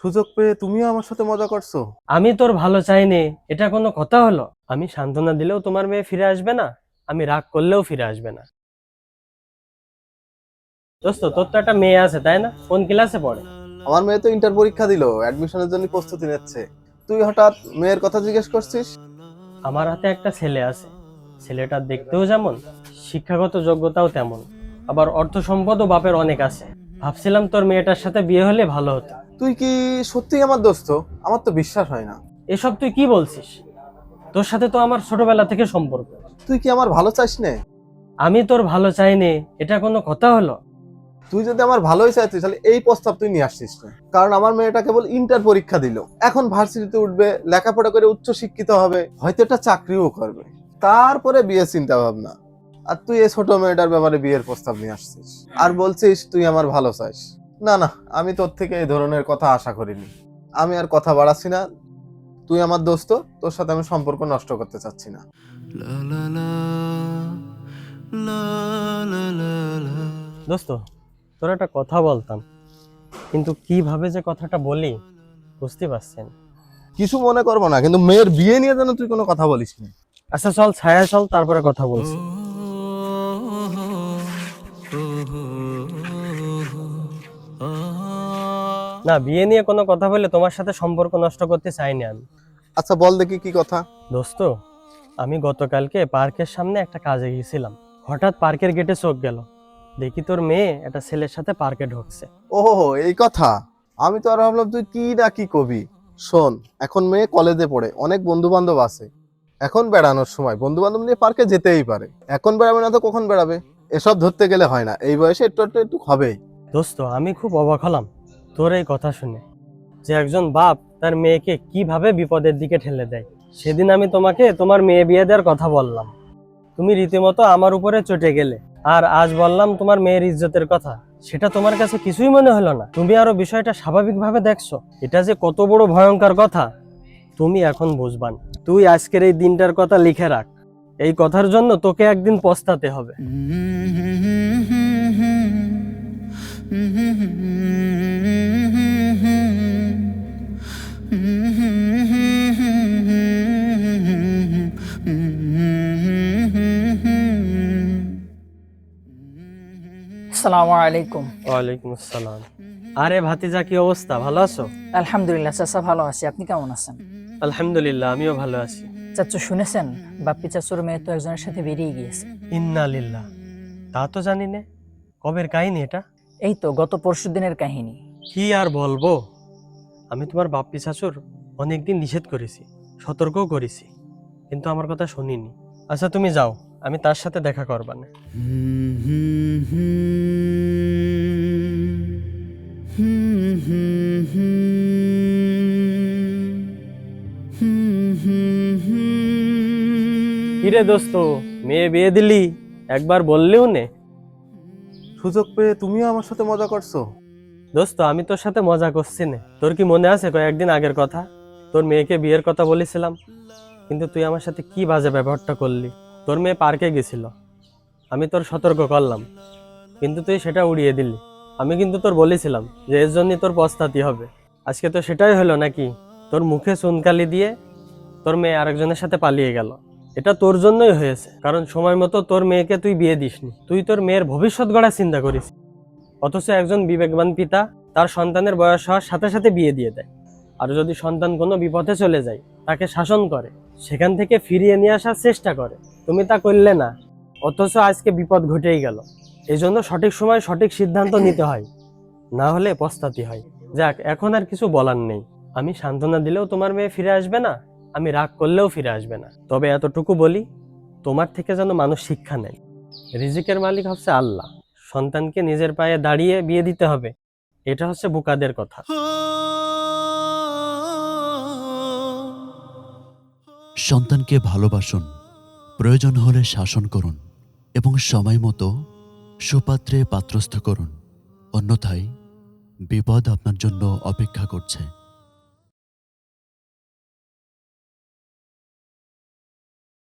সুযোগ পেয়ে তুমিও আমার সাথে মজা করছ? আমি তোর ভালো চাইনি এটা কোনো কথা হলো? আমি সান্ত্বনা দিলেও তোমার মেয়ে ফিরে আসবে না আমি রাগ করলেও ফিরে আসবে না। দোস্ত তোর তো একটা মেয়ে আছে তাই না? কোন ক্লাসে পড়ে? আমার মেয়ে তো ইন্টার পরীক্ষা দিল অ্যাডমিশনের জন্য প্রস্তুতি নিচ্ছে। তুই হঠাৎ মেয়ের কথা জিজ্ঞেস করছিস? আমার হাতে একটা ছেলে আছে। ছেলেটা দেখতেও যেমন শিক্ষাগত যোগ্যতাও তেমন। আবার অর্থ সম্পদও বাপের অনেক আছে। ভাবছিলাম তোর মেয়েটার সাথে বিয়ে হলে ভালো হতো। তুই কি সত্যিই আমার দোস্ত? আমার তো বিশ্বাস হয় না। এসব তুই কি বলছিস? তোর সাথে তো আমার ছোটবেলা থেকে সম্পর্ক। তুই কি আমার ভালো চাইস নে? আমি তোর ভালো চাইনি এটা কোনো কথা হলো? তুই যদি আমার ভালোই চাইতিস তাহলে এই প্রস্তাব তুই নিয়ে আসছিস না। কারণ আমার মেয়েটা কেবল ইন্টার পরীক্ষা দিল। এখন ভার্সিটিতে উঠবে লেখাপড়া করে উচ্চ শিক্ষিত হবে হয়তো একটা চাকরিও করবে। তারপরে বিয়ে চিন্তা ভাবনা আর তুই এই ছোট মেয়েটার ব্যাপারে বিয়ের প্রস্তাব নিয়ে আসছিস। আর বলছিস তুই আমার ভালো চাইস না না আমি তোর থেকে এই ধরনের কথা আশা করিনি। আমি আর কথা বাড়াচ্ছি না। তুই আমার দোস্ত তোর সাথে আমি সম্পর্ক নষ্ট করতে চাচ্ছি না। দোস্ত তোর একটা কথা বলতাম। কিন্তু কীভাবে যে কথাটা বলি বুঝতে পারছেন? কিছু মনে করব না কিন্তু মেয়ের বিয়ে নিয়ে যেন তুই কোনো কথা বলিস না। আচ্ছা চল ছায়া চল তারপরে কথা বলছি। না বিয়ে নিয়ে কোনো কথা বলে তোমার সাথে সম্পর্ক নষ্ট করতে চাইনি আমি। আচ্ছা বল দেখি কি কথা। দোস্ত আমি গতকালকে পার্কের সামনে একটা কাজে গিয়েছিলাম। হঠাৎ পার্কের গেটে চোখ গেল। দেখি তোর মেয়ে একটা ছেলের সাথে পার্কে ঢুকছে। ওহো এই কথা? আমি তো আর ভাবলাম তুই কি না কি কবি? শোন এখন মেয়ে কলেজে পড়ে অনেক বন্ধু বান্ধব আছে। এখন বেড়ানোর সময় বন্ধু বান্ধব নিয়ে পার্কে যেতেই পারে। এখন বেড়াবে না তো কখন বেড়াবে? এসব ধরতে গেলে হয় না এই বয়সে একটু একটু একটু হবেই। দোস্ত আমি খুব অবাক হলাম। তোর এই কথা শুনে যে একজন বাপ তার মেয়েকে কীভাবে বিপদের দিকে ঠেলে দেয়। সেদিন আমি তোমাকে তোমার মেয়ে বিয়ে দেওয়ার কথা বললাম। তুমি রীতিমতো আমার উপরে চটে গেলে। আর আজ বললাম তোমার মেয়ের ইজ্জতের কথা। সেটা তোমার কাছে কিছুই মনে হলো না। তুমি আরও বিষয়টা স্বাভাবিকভাবে দেখছ। এটা যে কত বড় ভয়ঙ্কর কথা, তুমি এখন বুঝবান তুই আজকের এই দিনটার কথা লিখে রাখ। এই কথার জন্য তোকে একদিন পস্তাতে হবে। আসসালামু আলাইকুম। ওয়ালাইকুম আসসালাম। আরে ভাতিজা কি অবস্থা? ভালো আছো? আলহামদুলিল্লাহ চাচা ভালো আছি। আপনি কেমন আছেন? আলহামদুলিল্লাহ আমিও ভালো আছি। চাচু শুনেছেন? বাপ্পি চাচুর মেয়ে তো একজনের সাথে বেরিয়ে গিয়েছে। ইন্না লিল্লাহ। তা তো জানি না। কবের কাহিনী এটা? এই তো গত পরশু দিনের কাহিনী। কি আর বলব? আমি তোমার বাপ্পি শাশুর অনেকদিন নিষেধ করেছি সতর্কও করেছি কিন্তু আমার কথা শুনিনি। আচ্ছা তুমি যাও আমি তার সাথে দেখা করবা না কিরে দোস্ত মেয়ে বিয়ে দিলি? একবার বললেও নে। সুযোগ পেয়ে তুমিও আমার সাথে মজা করছ? দোস্ত আমি তোর সাথে মজা করছি না। তোর কি মনে আছে কয়েকদিন আগের কথা? তোর মেয়েকে বিয়ের কথা বলেছিলাম কিন্তু তুই আমার সাথে কি বাজে ব্যবহারটা করলি? তোর মেয়ে পার্কে গেছিল। আমি তোর সতর্ক করলাম কিন্তু তুই সেটা উড়িয়ে দিলি। আমি কিন্তু তোর বলেছিলাম যে এর জন্যই তোর পস্তাতি হবে। আজকে তো সেটাই হলো নাকি? তোর মুখে চুনকালি দিয়ে তোর মেয়ে আরেকজনের সাথে পালিয়ে গেল। এটা তোর জন্যই হয়েছে। কারণ সময় মতো তোর মেয়েকে তুই বিয়ে দিসনি। তুই তোর মেয়ের ভবিষ্যৎ গড়ার চিন্তা করিস। অথচ একজন বিবেকবান পিতা তার সন্তানের বয়স হওয়ার সাথে সাথে বিয়ে দিয়ে দেয়। আর যদি সন্তান কোনো বিপথে চলে যায়, তাকে শাসন করে, সেখান থেকে ফিরিয়ে নিয়ে আসার চেষ্টা করে, তুমি তা করলে না। অথচ আজকে বিপদ ঘটেই গেল। এই জন্য সঠিক সময় সঠিক সিদ্ধান্ত নিতে হয়। না হলে পস্তাতি হয়। যাক, এখন আর কিছু বলার নেই। আমি সান্ত্বনা দিলেও তোমার মেয়ে ফিরে আসবে না? আমি রাগ করলেও ফিরে আসবে না। তবে এতটুকু বলি, তোমার থেকে যেন মানুষ শিক্ষা নেয়। রিজিকের মালিক হচ্ছে আল্লাহ। সন্তানকে নিজের পায়ে দাঁড়িয়ে বিয়ে দিতে হবে। এটা হচ্ছে বুকাদের কথা। সন্তানকে ভালোবাসুন, প্রয়োজন হলে শাসন করুন, এবং সময় মতো সুপাত্রে পাত্রস্থ করুন। অন্যথায় বিপদ আপনার জন্য অপেক্ষা করছে।